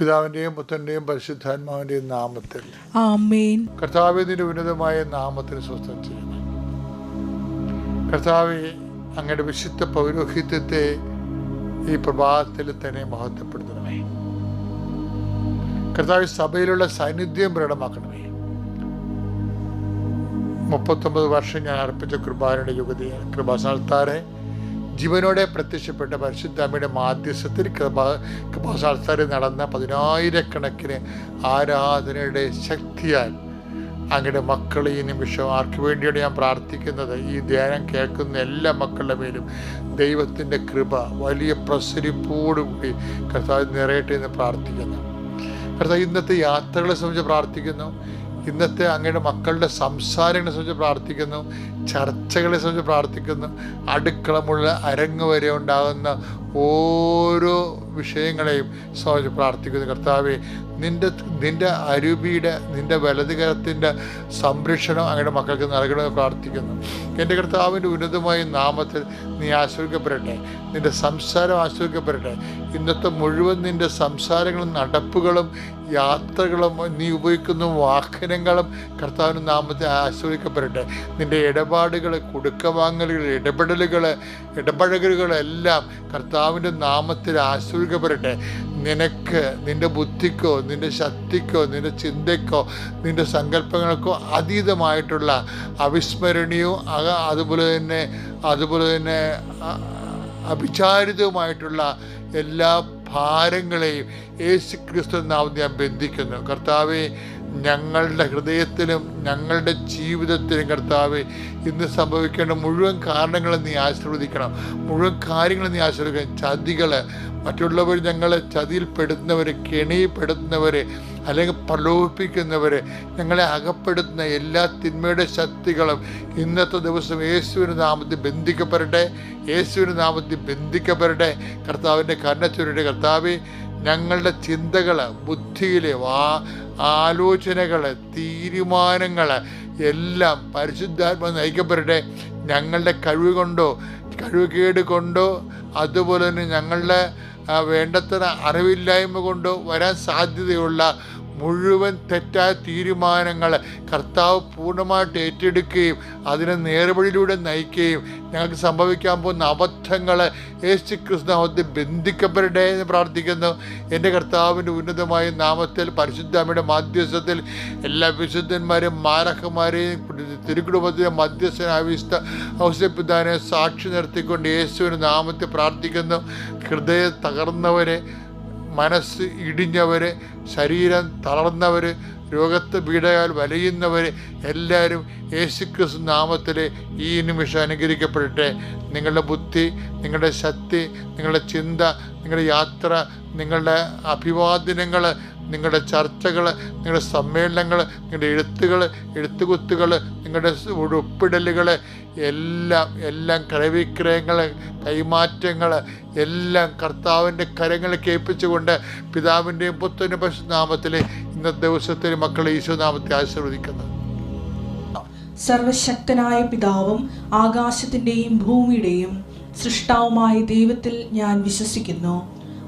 പിതാവിന്റെയും പുത്രന്റെയും പരിശുദ്ധാത്മാവിന്റെയും നാമത്തിൽ. കർത്താവിന്റെ ഉന്നതമായ നാമത്തിൽ സ്വസ്ഥം ചെയ്യണം കർത്താവ് അങ്ങയുടെ വിശുദ്ധ പൗരോഹിത്യത്തെ ഈ പ്രഭാതത്തിൽ തന്നെ മഹത്വപ്പെടുത്തണമേ. കർത്താവ് സഭയിലുള്ള സാന്നിധ്യം പ്രകടമാക്കണമേ. മുപ്പത്തൊമ്പത് വർഷം ഞാൻ അർപ്പിച്ച കൃപാനയുടെ യുഗതി കൃപാസ്ഥാനത്താറെ ജീവനോടെ പ്രത്യക്ഷപ്പെട്ട പരിശുദ്ധാമയുടെ മാധ്യസ്ഥത്തിൽ കൃപ കൃപാസ്ഥാനത്താരെ നടന്ന പതിനായിരക്കണക്കിന് ആരാധനയുടെ ശക്തിയാൽ അങ്ങയുടെ മക്കൾ ഈ നിമിഷം ആർക്ക് വേണ്ടിയാണ് ഞാൻ പ്രാർത്ഥിക്കുന്നത്? ഈ ധ്യാനം കേൾക്കുന്ന എല്ലാ മക്കളുടെ മേലും ദൈവത്തിന്റെ കൃപ വലിയ പ്രസരിപ്പോടുകൂടി കർത്താവ് നിറയട്ടെ എന്ന് പ്രാർത്ഥിക്കുന്നു. കർത്താവ് ഇന്നത്തെ യാത്രകളെ സംബന്ധിച്ച് പ്രാർത്ഥിക്കുന്നു. ഇന്നത്തെ അങ്ങയുടെ മക്കളുടെ സംസാരങ്ങളെ സംബന്ധിച്ച് പ്രാർത്ഥിക്കുന്നു ചർച്ചകളെ സംബന്ധിച്ച് പ്രാർത്ഥിക്കുന്നു. അടുക്കളമുള്ള അരങ്ങ് വരെ ഉണ്ടാകുന്ന ഓരോ വിഷയങ്ങളെയും സംബന്ധിച്ച് പ്രാർത്ഥിക്കുന്നു. കർത്താവെ നിന്റെ നിന്റെ അരുവിയുടെ നിന്റെ വലതുകരത്തിന്റെ സംരക്ഷണം അങ്ങയുടെ മക്കൾക്ക് നൽകണമെന്ന് പ്രാർത്ഥിക്കുന്നു. എന്റെ കർത്താവിന്റെ ഉന്നതമായ നാമത്തിൽ നീ ആശ്രയിക്കപ്പെടട്ടെ നിന്റെ സംസാരം ആശ്രയിക്കപ്പെടട്ടെ ഇന്നത്തെ മുഴുവൻ നിന്റെ സംസാരങ്ങളും നടപ്പുകളും യാത്രകളും നീ ഉപയോഗിക്കുന്ന വാഹനങ്ങളും കർത്താവിന്റെ നാമത്തെ ആശ്രയിക്കപ്പെടട്ടെ നിന്റെ ഇടപാടുകൾ കൊടുക്കവാങ്ങലുകൾ ഇടപെടലുകൾ ഇടപഴകലുകളെല്ലാം കർത്താവിന്റെ നാമത്തിൽ ആശ്രയിക്കപ്പെടട്ടെ നിനക്ക് നിന്റെ ബുദ്ധിക്കോ നിന്റെ ശക്തിക്കോ നിന്റെ ചിന്തയ്ക്കോ നിന്റെ സങ്കല്പങ്ങൾക്കോ അതീതമായിട്ടുള്ള അവിസ്മരണീയവും അതുപോലെ തന്നെ അതുപോലെ തന്നെ അഭിചാരിതവുമായിട്ടുള്ള എല്ലാ ഭാരങ്ങളെയും യേശു ക്രിസ്തു നാമം ഞാൻ ബന്ധിക്കുന്നു. കർത്താവെ ഞങ്ങളുടെ ഹൃദയത്തിലും ഞങ്ങളുടെ ജീവിതത്തിലും കർത്താവ് ഇന്ന് സംഭവിക്കേണ്ട മുഴുവൻ കാരണങ്ങളെ നീ ആശീർവദിക്കണം. മുഴുവൻ കാര്യങ്ങളും നീ ആശീർവദിക്കണം. ചതികൾ മറ്റുള്ളവർ ഞങ്ങളെ ചതിയിൽപ്പെടുത്തുന്നവർ കെണിയിൽപ്പെടുത്തുന്നവർ അല്ലെങ്കിൽ പ്രലോഭിപ്പിക്കുന്നവർ ഞങ്ങളെ അകപ്പെടുത്തുന്ന എല്ലാ തിന്മയുടെ ശക്തികളും ഇന്നത്തെ ദിവസം യേശുവിന് നാമത്തിൽ ബന്ധിക്കപ്പെടട്ടെ. യേശുവിന് നാമത്തിൽ ബന്ധിക്കപ്പെടട്ടെ. കർത്താവിന്റെ കർണച്ചുരുടെ കർത്താവ് ഞങ്ങളുടെ ചിന്തകൾ ബുദ്ധിയിലെ വാ ആലോചനകൾ തീരുമാനങ്ങൾ എല്ലാം പരിശുദ്ധാത്മ നയിക്കപ്പെടട്ടെ. ഞങ്ങളുടെ കഴിവ് കൊണ്ടോ കഴിവുകേട് കൊണ്ടോ അതുപോലെ തന്നെ ഞങ്ങളുടെ വേണ്ടത്ര അറിവില്ലായ്മ കൊണ്ടോ വരാൻ സാധ്യതയുള്ള മുഴുവൻ തെറ്റായ തീരുമാനങ്ങൾ കർത്താവ് പൂർണമായിട്ട് ഏറ്റെടുക്കുകയും അതിനെ നേർവഴിയിലൂടെ നയിക്കുകയും ഞങ്ങൾക്ക് സംഭവിക്കാൻ പോകുന്ന അബദ്ധങ്ങൾ യേശു കൃഷ്ണാവത്തിൽ ബന്ധിക്കപ്പെടട്ടെ എന്ന് പ്രാർത്ഥിക്കുന്നു. എന്റെ കർത്താവിന്റെ ഉന്നതമായ നാമത്തിൽ പരിശുദ്ധമ്മയുടെ മാധ്യസ്ഥത്തിൽ എല്ലാ വിശുദ്ധന്മാരെയും മാരഹന്മാരെയും തിരുക്കുടുംബത്തിലെ മധ്യസ്ഥനാവിഷ്ട ഔസപ്പിതാനെ സാക്ഷി നിർത്തിക്കൊണ്ട് യേശുവിന്റെ നാമത്തിൽ പ്രാർത്ഥിക്കുന്നു. ഹൃദയം തകർന്നവരെ മനസ്സ് ഇടിഞ്ഞവർ ശരീരം തളർന്നവർ രോഗത്ത് പീഡയാൽ വലയുന്നവരെ എല്ലാവരും യേശുക്രിസ്തു നാമത്തിൽ ഈ നിമിഷം അനുഗ്രഹിക്കപ്പെടട്ടെ. നിങ്ങളുടെ ബുദ്ധി നിങ്ങളുടെ ശക്തി നിങ്ങളുടെ ചിന്ത നിങ്ങളുടെ യാത്ര നിങ്ങളുടെ അഭിവാദനങ്ങൾ നിങ്ങളുടെ ചർച്ചകൾ നിങ്ങളുടെ സമ്മേളനങ്ങൾ നിങ്ങളുടെ എഴുത്തുകൾ എഴുത്തുകുത്തുകൾ നിങ്ങളുടെ ഒപ്പിടലുകൾ എല്ലാം എല്ലാം ക്രയവിക്രയങ്ങൾ കൈമാറ്റങ്ങൾ എല്ലാം കർത്താവിന്റെ കരങ്ങൾ കേൾപ്പിച്ചുകൊണ്ട് പിതാവിന്റെയും പുത്രന്റെ പശുനാമത്തിൽ ഇന്നത്തെ ദിവസത്തിൽ മക്കൾ ഈശോ നാമത്തെ ആശീർവദിക്കുന്നത് സർവശക്തനായ പിതാവും ആകാശത്തിന്റെയും ഭൂമിയുടെയും സൃഷ്ടാവുമായ ദൈവത്തിൽ ഞാൻ വിശ്വസിക്കുന്നു.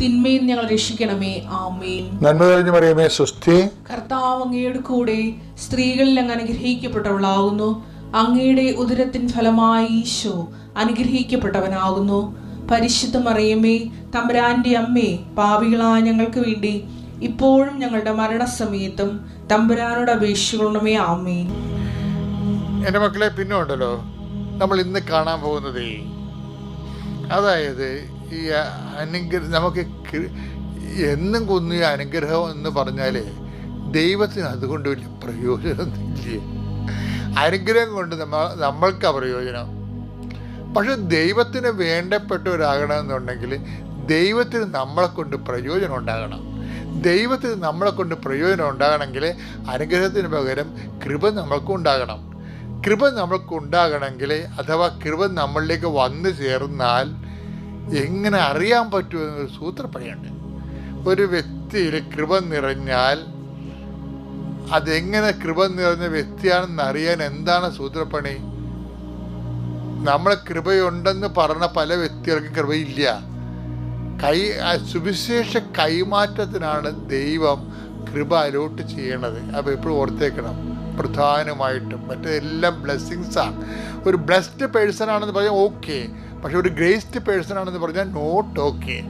തിന്മയിൽ ഞങ്ങൾ രക്ഷിക്കണമേ. ആമേൻ. നന്മ കഴിഞ്ഞ് മറിയമേ സുസ്ഥി കർത്താവ് അങ്ങയുടെ കൂടെ സ്ത്രീകളിൽ അങ്ങ് അനുഗ്രഹിക്കപ്പെട്ടവളാകുന്നു. അങ്ങയുടെ ഉദരത്തിൻ ഫലമായി ഈശോ അനുഗ്രഹിക്കപ്പെട്ടവനാകുന്നു. പരിശുദ്ധ മറിയമേ തമ്പുരാന്റെ അമ്മേ പാവികളായ ഞങ്ങൾക്ക് വേണ്ടി ഇപ്പോഴും ഞങ്ങളുടെ മരണസമയത്തും തമ്പുരാനോട് അപേക്ഷിക്കണമേ. ആമേൻ. എന്റെ മക്കളെ പിന്നെ ഉണ്ടല്ലോ നമ്മൾ ഇന്ന് കാണാൻ പോകുന്നത് അതായത് ഈ അനുഗ്രഹ നമുക്ക് എന്നും കൊന്നു ഈ അനുഗ്രഹം എന്ന് പറഞ്ഞാലേ ദൈവത്തിന് അതുകൊണ്ട് വലിയ പ്രയോജനമൊന്നുമില്ലേ അനുഗ്രഹം കൊണ്ട് നമ്മ നമ്മൾക്ക് പ്രയോജനം. പക്ഷെ ദൈവത്തിന് വേണ്ടപ്പെട്ടവരാകണമെന്നുണ്ടെങ്കിൽ ദൈവത്തിന് നമ്മളെ കൊണ്ട് പ്രയോജനം ഉണ്ടാകണം. ദൈവത്തിന് നമ്മളെ കൊണ്ട് പ്രയോജനം ഉണ്ടാകണമെങ്കിൽ അനുഗ്രഹത്തിന് പകരം കൃപ നമ്മൾക്കും ഉണ്ടാകണം. കൃപ നമ്മൾക്ക് ഉണ്ടാകണമെങ്കിൽ അഥവാ കൃപ നമ്മളിലേക്ക് വന്നു ചേർന്നാൽ എങ്ങനെ അറിയാൻ പറ്റുമെന്നൊരു സൂത്രപ്പണിയുണ്ട്. ഒരു വ്യക്തിയിൽ കൃപ നിറഞ്ഞാൽ അതെങ്ങനെ കൃപ നിറഞ്ഞ വ്യക്തിയാണെന്ന് അറിയാൻ എന്താണ് സൂത്രപ്പണി? നമ്മളെ കൃപയുണ്ടെന്ന് പറഞ്ഞ പല വ്യക്തികൾക്കും കൃപയില്ല. കൈ സുവിശേഷ കൈമാറ്റത്തിനാണ് ദൈവം കൃപ അലോട്ട് ചെയ്യണത്. അപ്പോൾ എപ്പോഴും ഓർത്തേക്കണം പ്രധാനമായിട്ടും മറ്റെല്ലാം ബ്ലെസ്സിങ്സാണ് ഒരു ബ്ലെസ്ഡ് പേഴ്സൺ ആണെന്ന് പറഞ്ഞാൽ ഓക്കെ പക്ഷെ ഒരു ഗ്രേസ്ഡ് പേഴ്സൺ ആണെന്ന് പറഞ്ഞാൽ നോട്ട് ഓക്കെ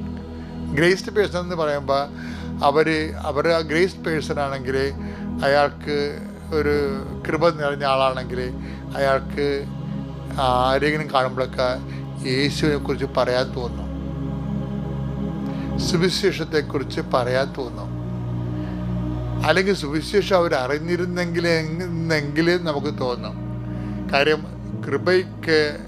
ഗ്രേസ്ഡ് പേഴ്സൺ എന്ന് പറയുമ്പോൾ അവർ അവർ ആ ഗ്രേസ്ഡ് പേഴ്സൺ ആണെങ്കിൽ അയാൾക്ക് ഒരു കൃപ നിറഞ്ഞ ആളാണെങ്കിൽ അയാൾക്ക് ആരെങ്കിലും കാണുമ്പോഴൊക്കെ യേശുവിനെ കുറിച്ച് പറയാൻ തോന്നും. സുവിശേഷത്തെക്കുറിച്ച് പറയാൻ തോന്നും. അല്ലെങ്കിൽ സുവിശേഷം അവർ അറിഞ്ഞിരുന്നെങ്കിൽ എന്നെങ്കിൽ നമുക്ക് തോന്നും. കാര്യം കൃപയ്ക്ക്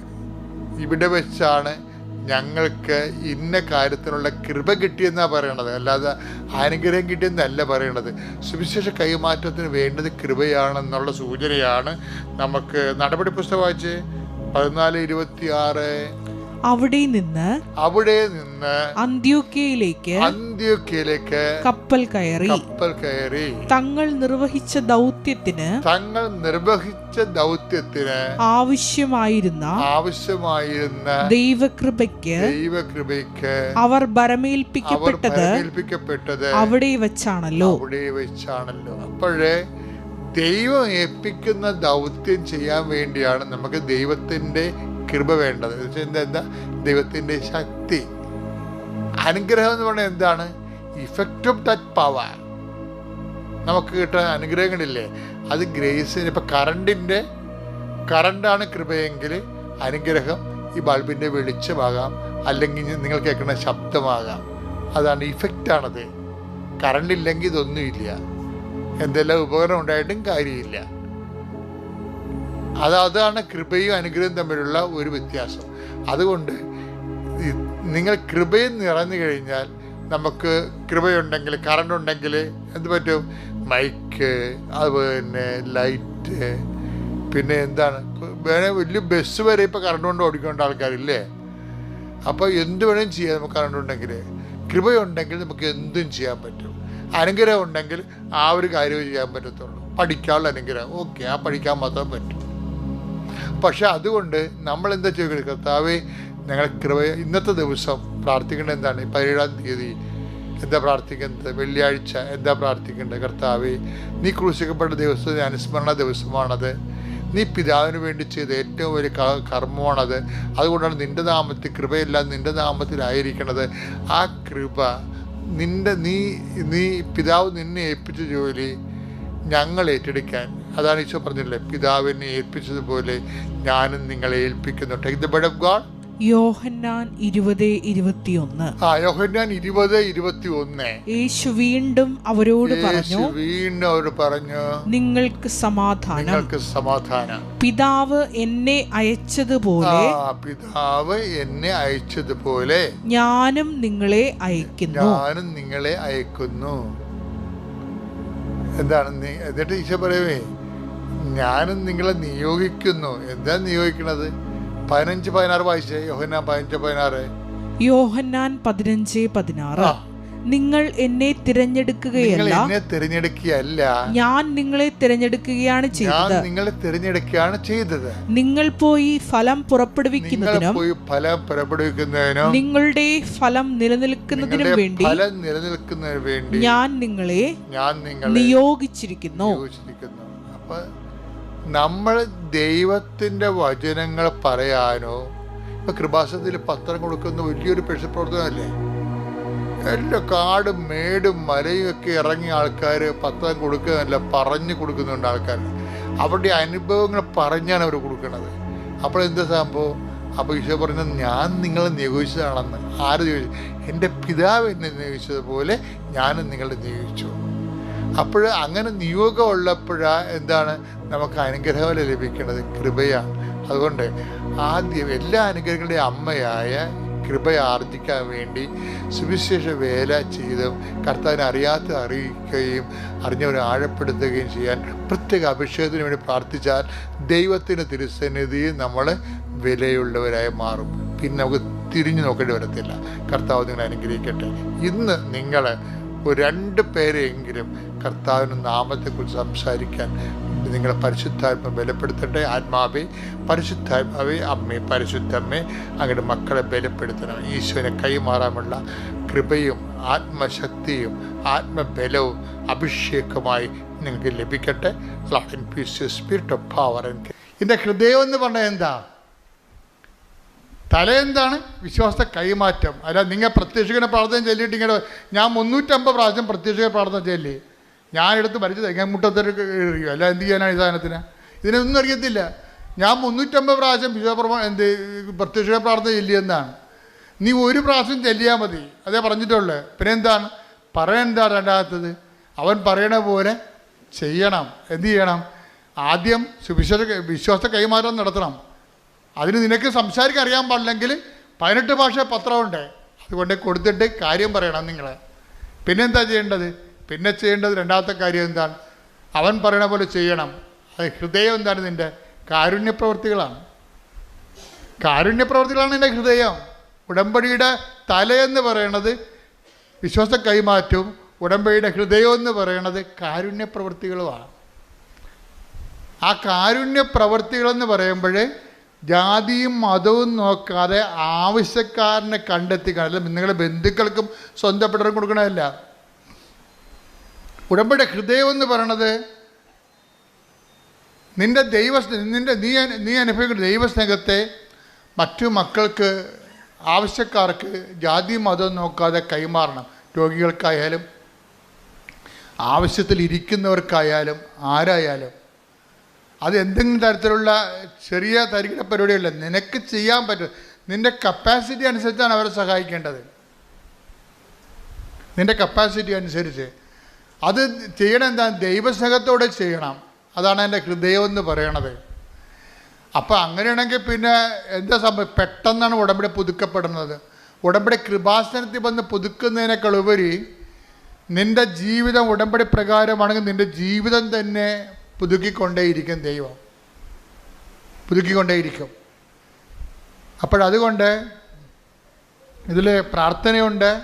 ഇവിടെ വെച്ചാണ് ഞങ്ങൾക്ക് ഇന്ന കാര്യത്തിനുള്ള കൃപ കിട്ടിയെന്നാണ് പറയണത്. അല്ലാതെ അനുഗ്രഹം കിട്ടിയെന്നല്ല പറയണത്. സുവിശേഷ കൈമാറ്റത്തിന് വേണ്ടത് കൃപയാണെന്നുള്ള സൂചനയാണ് നമുക്ക് നടപടി പുസ്തകം വായിച്ച്. പതിനാല് ഇരുപത്തി ആറ് അവിടെ നിന്ന് അവിടെ നിന്ന് അന്ത്യോക്കയിലേക്ക് അന്ത്യോക്കയിലേക്ക് കപ്പൽ കയറി. കപ്പൽ കയറി. തങ്ങൾ നിർവഹിച്ച ദൗത്യത്തിന് തങ്ങൾ നിർവഹിച്ച ദൗത്യത്തിന് ആവശ്യമായിരുന്ന ആവശ്യമായിരുന്ന ദൈവകൃപയ്ക്ക് ദൈവകൃപയ്ക്ക് അവർ ബരമേൽപ്പിക്കപ്പെട്ടത് ഭരമേൽപ്പിക്കപ്പെട്ടത് അവിടെ വെച്ചാണല്ലോ. അവിടെ വെച്ചാണല്ലോ. അപ്പോഴേ ദൈവം ഏൽപ്പിക്കുന്ന ദൗത്യം ചെയ്യാൻ വേണ്ടിയാണ് നമുക്ക് ദൈവത്തിന്റെ കൃപ വേണ്ടത്. എന്താ എന്താ? ദൈവത്തിന്റെ ശക്തി. അനുഗ്രഹം എന്ന് പറഞ്ഞാൽ എന്താണ്? ഇഫക്റ്റ് ഓഫ് ദറ്റ് പവർ നമുക്ക് കിട്ടുന്ന അനുഗ്രഹങ്ങളില്ലേ? അത് ഗ്രേസിന് ഇപ്പം കറണ്ടിന്റെ കറണ്ടാണ് കൃപയെങ്കിൽ അനുഗ്രഹം ഈ ബൾബിന്റെ വെളിച്ചമാകാം. അല്ലെങ്കിൽ നിങ്ങൾ കേൾക്കുന്ന ശബ്ദമാകാം. അതാണ് ഇഫക്റ്റാണത് കറണ്ടില്ലെങ്കിൽ ഇതൊന്നുമില്ല. എന്തെല്ലാം ഉപകരണം ഉണ്ടായിട്ടും കാര്യമില്ല. അത് അതാണ് കൃപയും അനുഗ്രഹവും തമ്മിലുള്ള ഒരു വ്യത്യാസം. അതുകൊണ്ട് നിങ്ങൾ കൃപയിൽ നിറഞ്ഞു കഴിഞ്ഞാൽ നമുക്ക് കൃപയുണ്ടെങ്കിൽ കറണ്ട് ഉണ്ടെങ്കിൽ എന്ത് പറ്റും? മൈക്ക് അതുപോലെ തന്നെ ലൈറ്റ് പിന്നെ എന്താണ്? വേണേ വലിയ ബസ് വരെ ഇപ്പോൾ കറണ്ട് കൊണ്ട് ഓടിക്കേണ്ട ആൾക്കാരില്ലേ? അപ്പോൾ എന്ത് വേണേലും ചെയ്യാം നമുക്ക് കറണ്ട് ഉണ്ടെങ്കിൽ. കൃപയുണ്ടെങ്കിൽ നമുക്ക് എന്തും ചെയ്യാൻ പറ്റും. അനുഗ്രഹം ഉണ്ടെങ്കിൽ ആ ഒരു കാര്യമേ ചെയ്യാൻ പറ്റത്തുള്ളൂ. പഠിക്കാനുള്ള അനുഗ്രഹം. ഓക്കെ ആ പഠിക്കാൻ മാത്രം പറ്റും. പക്ഷെ അതുകൊണ്ട് നമ്മൾ എന്താ ചെയ്യുക? കർത്താവേ ഞങ്ങൾ കൃപ ഇന്നത്തെ ദിവസം പ്രാർത്ഥിക്കേണ്ടത് എന്താണ്? പതിനേഴാം തീയതി എന്താ പ്രാർത്ഥിക്കുന്നത് വെള്ളിയാഴ്ച എന്താ പ്രാർത്ഥിക്കേണ്ടത്? കർത്താവേ നീ ക്രൂശിക്കപ്പെട്ട ദിവസം അനുസ്മരണ ദിവസമാണത്. നീ പിതാവിന് വേണ്ടി ചെയ്ത ഏറ്റവും വലിയ കർമ്മമാണത്. അതുകൊണ്ടാണ് നിന്റെ നാമത്തിൽ കൃപയെല്ലാം നിന്റെ നാമത്തിലായിരിക്കണത് ആ കൃപ നിന്റെ നീ നീ പിതാവ് നിന്നെ ഏൽപ്പിച്ച ജോലി ഞങ്ങൾ ഏറ്റെടുക്കാൻ അതാണ് ഈശോ പറഞ്ഞില്ലേ പിതാവിനെ ഏൽപ്പിച്ചതുപോലെ ഞാനും നിങ്ങളെ ഏൽപ്പിക്കുന്നു take the bud of God Yohannan ഇരുപത് ഇരുപത്തിയൊന്ന്. ആ യോഹന്നാൻ ഇരുപത് യേശു വീണ്ടും അവരോട് പറഞ്ഞു വീണ്ടും അവർ പറഞ്ഞു നിങ്ങൾക്ക് സമാധാനം. നിങ്ങൾക്ക് സമാധാനം. പിതാവ് എന്നെ അയച്ചതുപോലെ പിതാവ് എന്നെ അയച്ചതുപോലെ ഞാനും നിങ്ങളെ അയക്കുന്നു. ഞാനും നിങ്ങളെ അയക്കുന്നു. എന്താണ് എന്നിട്ട് ഈശോ പറയവേ ഞാനും നിങ്ങളെ നിയോഗിക്കുന്നു. എന്താ നിയോഗിക്കണത്? പതിനഞ്ച് പതിനാറ് വായിച്ചേ? യോഹന്നാൻ പതിനഞ്ച് പതിനാറ്. യോഹന്നാൻ പതിനഞ്ച് പതിനാറ്. നിങ്ങൾ എന്നെ തിരഞ്ഞെടുക്കുകയല്ല. എന്നെ തിരഞ്ഞെടുക്കുകയല്ല. ഞാൻ നിങ്ങളെ തിരഞ്ഞെടുക്കുകയാണ് ചെയ്തത്. നിങ്ങളെ തിരഞ്ഞെടുക്കുകയാണ് ചെയ്തത്. നിങ്ങൾ പോയി ഫലം പുറപ്പെടുവിക്കുന്നതിനും പോയി ഫലം പുറപ്പെടുവിക്കുന്നതിനും നിങ്ങളുടെ ഫലം നിലനിൽക്കുന്നതിനും വേണ്ടി ഫലം നിലനിൽക്കുന്നതിന് വേണ്ടി ഞാൻ നിങ്ങളെ ഞാൻ നിങ്ങളെ നിയോഗിച്ചിരിക്കുന്നു. നിയോഗിച്ചിരിക്കുന്നു. അപ്പൊ നമ്മൾ ദൈവത്തിന്റെ വചനങ്ങൾ പറയാനോ ഇപ്പൊ കൃപാസനത്തിൽ പത്രം കൊടുക്കുന്ന വലിയൊരു പ്രവർത്തനമല്ലേ എല്ലാ കാടും മേടും മലയും ഒക്കെ ഇറങ്ങിയ ആൾക്കാർ പത്രം കൊടുക്കുന്നതല്ല പറഞ്ഞു കൊടുക്കുന്നുണ്ട് ആൾക്കാർ അവരുടെ അനുഭവങ്ങൾ പറഞ്ഞാണ് അവർ കൊടുക്കുന്നത്. അപ്പോൾ എന്താ സംഭവം? അപ്പോൾ ഈശോ പറഞ്ഞത് ഞാൻ നിങ്ങളെ നിയോഗിച്ചതാണെന്ന്. ആര് നിയോഗിച്ചു? എന്റെ പിതാവ് എന്നെ നിയോഗിച്ചതുപോലെ ഞാനും നിങ്ങളെ നിയോഗിച്ചു. അപ്പോൾ അങ്ങനെ നിയോഗം ഉള്ളപ്പോഴാ എന്താണ് നമുക്ക് അനുഗ്രഹം ലഭിക്കുന്നത് കൃപയാണ്. അതുകൊണ്ട് ആദ്യം എല്ലാ അനുഗ്രഹങ്ങളുടെയും അമ്മയായ കൃപ ആർജിക്കാൻ വേണ്ടി സുവിശേഷ വേല ചെയ്ത് കർത്താവിനെ അറിയാത്ത അറിയിക്കുകയും അറിഞ്ഞവരെ ആഴപ്പെടുത്തുകയും ചെയ്യാൻ പ്രത്യേക അഭിഷേകത്തിന് വേണ്ടി പ്രാർത്ഥിച്ചാൽ ദൈവത്തിന്റെ തിരുസന്നിധി നമ്മൾ വിലയുള്ളവരായി മാറും. പിന്നെ നമുക്ക് തിരിഞ്ഞു നോക്കേണ്ടി വരത്തില്ല. കർത്താവ് നിങ്ങളെ അനുഗ്രഹിക്കട്ടെ. ഇന്ന് നിങ്ങൾ ഒരു രണ്ട് പേരെയെങ്കിലും കർത്താവിന്റെ നാമത്തെക്കുറിച്ച് സംസാരിക്കാൻ നിങ്ങളെ പരിശുദ്ധാത്മ ബലപ്പെടുത്തട്ടെ. ആത്മാവെ പരിശുദ്ധാത്മാവെ അമ്മേ പരിശുദ്ധമ്മേ അങ്ങയുടെ മക്കളെ ബലപ്പെടുത്തണം. ഈശോനെ കൈമാറാനുള്ള കൃപയും ആത്മശക്തിയും ആത്മബലവും അഭിഷേകമായി നിങ്ങൾക്ക് ലഭിക്കട്ടെ. സ്പിരിറ്റ് ഓഫ് പവർ എന്റെ ഹൃദയം എന്ന് പറഞ്ഞാൽ എന്താ? തല എന്താണ് വിശ്വാസ കൈമാറ്റം. അല്ല നിങ്ങൾ പ്രത്യക്ഷിക്കുന്ന പ്രാർത്ഥന ചൊല്ലിയിട്ട് ഇങ്ങനെ ഞാൻ മുന്നൂറ്റമ്പത് പ്രാവശ്യം പ്രത്യക്ഷിക്കുന്ന പ്രാർത്ഥന ചൊല്ലി. ഞാനെടുത്ത് മരിച്ചത് എങ്ങനെ മുട്ടത്തൊരു അല്ല എന്ത് ചെയ്യാനാണ് ഈ സാധനത്തിന്? ഇതിനൊന്നും അറിയത്തില്ല. ഞാൻ മുന്നൂറ്റമ്പത് പ്രാവശ്യം വിശ്വപ്രമ എന്ത് പ്രത്യക്ഷിക്കുന്ന പ്രാർത്ഥന ചൊല്ലിയെന്നാണ്. നീ ഒരു പ്രാവശ്യം ചെല്ലിയാൽ മതി. അതേ പറഞ്ഞിട്ടുള്ളു. പിന്നെ എന്താണ്? പറയാൻ രണ്ടാമത്തത്? അവൻ പറയണ പോലെ ചെയ്യണം. എന്ത് ചെയ്യണം? ആദ്യം സുവിശ്വാസ വിശ്വാസ കൈമാറ്റം നടത്തണം. അതിന് നിനക്ക് സംസാരിക്കാൻ അറിയാൻ പാടില്ലെങ്കിൽ പതിനെട്ട് ഭാഷ പത്രമുണ്ട്. അതുകൊണ്ട് കൊടുത്തിട്ട് കാര്യം പറയണം നിങ്ങൾ പിന്നെന്താ ചെയ്യേണ്ടത്? പിന്നെ ചെയ്യേണ്ടത് രണ്ടാമത്തെ കാര്യം എന്താണ്? അവൻ പറയണ പോലെ ചെയ്യണം. അത് ഹൃദയം എന്താണ് നിന്റെ കാരുണ്യപ്രവൃത്തികളാണ് കാരുണ്യപ്രവൃത്തികളാണ് നിന്റെ ഹൃദയം. ഉടമ്പടിയുടെ തലയെന്ന് പറയണത് വിശ്വാസ കൈമാറ്റവും ഉടമ്പടിയുടെ ഹൃദയം എന്ന് പറയണത് കാരുണ്യപ്രവൃത്തികളുമാണ് ആ കാരുണ്യ പ്രവൃത്തികളെന്ന് പറയുമ്പോൾ ജാതിയും മതവും നോക്കാതെ ആവശ്യക്കാരനെ കണ്ടെത്തി കാണില്ല നിങ്ങളുടെ ബന്ധുക്കൾക്കും സ്വന്തപ്പെട്ടവർക്കും കൊടുക്കണമല്ല ഉടമ്പടി ഹൃദയം എന്ന് പറയണത് നിന്റെ ദൈവ നിന്റെ നീ നീ അനുഭവിക്കുന്ന ദൈവസ്നേഹത്തെ മറ്റു മക്കൾക്ക് ആവശ്യക്കാർക്ക് ജാതി മതം നോക്കാതെ കൈമാറണം. രോഗികൾക്കായാലും ആവശ്യത്തിൽ ഇരിക്കുന്നവർക്കായാലും ആരായാലും. അത് എന്തെങ്കിലും തരത്തിലുള്ള ചെറിയ തരികിട പരിപാടിയല്ല. നിനക്ക് ചെയ്യാൻ പറ്റും. നിന്റെ കപ്പാസിറ്റി അനുസരിച്ചാണ് അവരെ സഹായിക്കേണ്ടത്. നിന്റെ കപ്പാസിറ്റി അനുസരിച്ച്. അത് ചെയ്യണം എന്താ? ദൈവസ്നേഹത്തോടെ ചെയ്യണം. അതാണ് എന്റെ ഹൃദയം എന്ന് പറയണത്. അപ്പോൾ അങ്ങനെയാണെങ്കിൽ പിന്നെ എന്താ സംഭവം? പെട്ടെന്നാണ് ഉടമ്പടി പുതുക്കപ്പെടുന്നത്. ഉടമ്പടി കൃപാസനത്തിൽ വന്ന് പുതുക്കുന്നതിനേക്കാൾ ഉപരി നിന്റെ ജീവിതം ഉടമ്പടി പ്രകാരമാണെങ്കിൽ നിന്റെ ജീവിതം തന്നെ പുതുക്കിക്കൊണ്ടേയിരിക്കും ദൈവം. പുതുക്കിക്കൊണ്ടേയിരിക്കും. അപ്പോഴതുകൊണ്ട് ഇതിൽ പ്രാർത്ഥനയുണ്ട്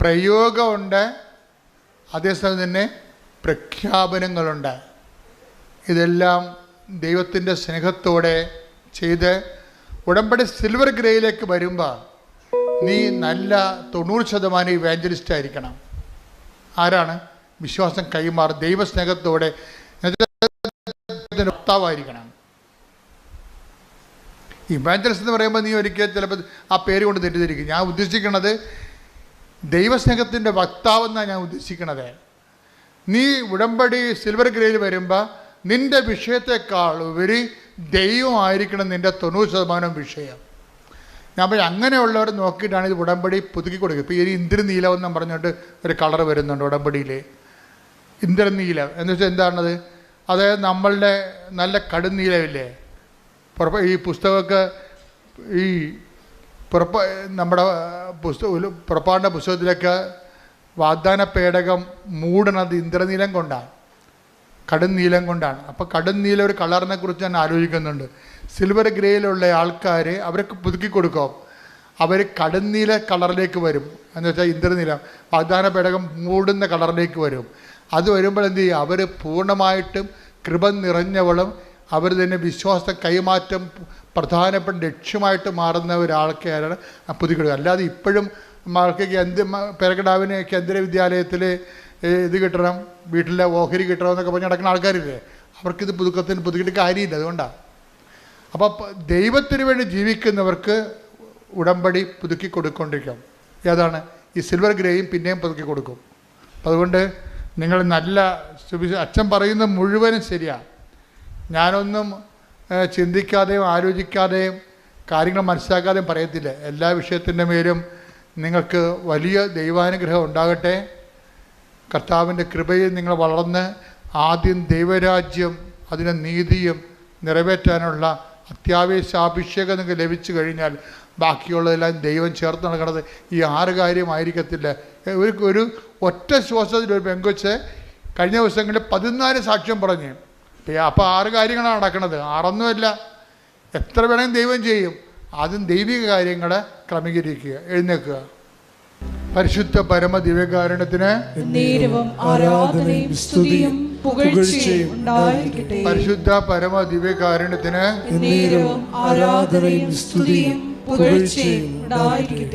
പ്രയോഗമുണ്ട് അതേസമയം തന്നെ പ്രഖ്യാപനങ്ങളുണ്ട്. ഇതെല്ലാം ദൈവത്തിന്റെ സ്നേഹത്തോടെ ചെയ്ത് ഉടമ്പടി സിൽവർ ഗ്രേയിലേക്ക് വരുമ്പോൾ നീ നല്ല തൊണ്ണൂറ് ശതമാനം ഇവാഞ്ചലിസ്റ്റ് ആയിരിക്കണം. ആരാണ്? വിശ്വാസം കൈമാറി ദൈവസ്നേഹത്തോടെ ഭർത്താവായിരിക്കണം ഇവാഞ്ചലിസ്റ്റ് എന്ന് പറയുമ്പോൾ നീ ഒരിക്കൽ ചിലപ്പോൾ ആ പേര് കൊണ്ട് തെറ്റിദ്ധരിക്കും. ഞാൻ ഉദ്ദേശിക്കുന്നത് ദൈവസ്നേഹത്തിന്റെ വക്താവെന്നാണ് ഞാൻ ഉദ്ദേശിക്കുന്നത് നീ ഉടമ്പടി സിൽവർ ഗ്രേയിൽ വരുമ്പോൾ നിന്റെ വിഷയത്തെക്കാൾ ഉപരി ദൈവമായിരിക്കണം നിന്റെ തൊണ്ണൂറ് ശതമാനം വിഷയം. ഞാൻ പറയും അങ്ങനെയുള്ളവർ നോക്കിയിട്ടാണ് ഇത് ഉടമ്പടി പുതുക്കി കൊടുക്കുക ഇപ്പോൾ ഈ ഇന്ദ്രനീലം എന്നും പറഞ്ഞുകൊണ്ട് ഒരു കളർ വരുന്നുണ്ട് ഉടമ്പടിയിൽ ഇന്ദ്രനീലം. എന്ന് വെച്ചാൽ എന്താണത്? അതായത് നമ്മളുടെ നല്ല കടുന്നീലമില്ലേ പുറപ്പ ഈ പുസ്തകമൊക്കെ ഈ പുറപ്പ നമ്മുടെ പുസ്തക പുറപ്പാടിന്റെ പുസ്തകത്തിലൊക്കെ വാഗ്ദാന പേടകം മൂടണത് ഇന്ദ്രനീലം കൊണ്ടാണ്. കടും നീലം കൊണ്ടാണ്. അപ്പോൾ കടും നീല ഒരു കളറിനെ കുറിച്ച് ഞാൻ ആലോചിക്കുന്നുണ്ട്. സിൽവർ ഗ്രേയിലുള്ള ആൾക്കാർ അവർക്ക് പുതുക്കി കൊടുക്കും. അവർ കടുന്നീല കളറിലേക്ക് വരും. എന്ന് വെച്ചാൽ ഇന്ദ്രനീലം. വാഗ്ദാന പേടകം മൂടുന്ന കളറിലേക്ക് വരും. അത് വരുമ്പോൾ എന്ത് ചെയ്യും? അവർ പൂർണമായിട്ടും കൃപ നിറഞ്ഞവളും അവർ തന്നെ വിശ്വാസ കൈമാറ്റം പ്രധാനപ്പെട്ട ലക്ഷ്യമായിട്ട് മാറുന്ന ഒരാൾക്കാരാണ് പുതുക്കിടുക. അല്ലാതെ ഇപ്പോഴും മകൾക്ക് കേന്ദ്ര പെരകടാവിന് കേന്ദ്ര വിദ്യാലയത്തിൽ ഇത് കിട്ടണം വീട്ടിലെ ഓഹരി കിട്ടണം എന്നൊക്കെ പറഞ്ഞ് നടക്കുന്ന ആൾക്കാരില്ലേ? അവർക്കിത് പുതുക്കത്തിന് പുതുക്കിയിട്ട് കാര്യമില്ല അതുകൊണ്ടാണ് അപ്പോൾ ദൈവത്തിന് വേണ്ടി ജീവിക്കുന്നവർക്ക് ഉടമ്പടി പുതുക്കി കൊടുക്കൊണ്ടിരിക്കാം. ഏതാണ്? ഈ സിൽവർ ഗ്രേയും പിന്നെയും പുതുക്കി കൊടുക്കും. അതുകൊണ്ട് നിങ്ങൾ നല്ല അച്ഛൻ പറയുന്ന മുഴുവനും ശരിയാണ് ഞാനൊന്നും ചിന്തിക്കാതെയും ആലോചിക്കാതെയും കാര്യങ്ങൾ മനസ്സിലാക്കാതെയും പറയത്തില്ല. എല്ലാ വിഷയത്തിന്റെ മേലും നിങ്ങൾക്ക് വലിയ ദൈവാനുഗ്രഹം ഉണ്ടാകട്ടെ. കർത്താവിന്റെ കൃപയിൽ നിങ്ങൾ വളർന്ന് ആദ്യം ദൈവരാജ്യം അതിന്റെ നീതിയും നിറവേറ്റാനുള്ള അത്യാവശ്യ അഭിഷേകം നിങ്ങൾക്ക് ലഭിച്ചു കഴിഞ്ഞാൽ ബാക്കിയുള്ളതെല്ലാം ദൈവം ചേർത്ത് നടക്കണത്. ഈ ആറ് കാര്യമായിരിക്കത്തില്ല. ഒരു ഒരു ഒറ്റ ശ്വാസത്തിൽ ഒരു പെങ്കൊച്ച് കഴിഞ്ഞ ദിവസങ്ങളിൽ പതിനാല് സാക്ഷ്യം പറഞ്ഞു. അപ്പോൾ ആറ് കാര്യങ്ങളാണ് നടക്കുന്നത് ആറൊന്നുമല്ല. എത്ര വേണമെങ്കിലും ദൈവം ചെയ്യും. ആദ്യം ദൈവിക കാര്യങ്ങൾ ക്രമീകരിക്കുക എഴുന്നേക്കുക പരിശുദ്ധ പരമ ദിവ്യകാരണത്തിന് പരിശുദ്ധ പരമ ദിവ്യകാരണത്തിന് ആരാധനയും സ്തുതിയും പുകഴ്ചയും ഉണ്ടായിരിക്കട്ടെ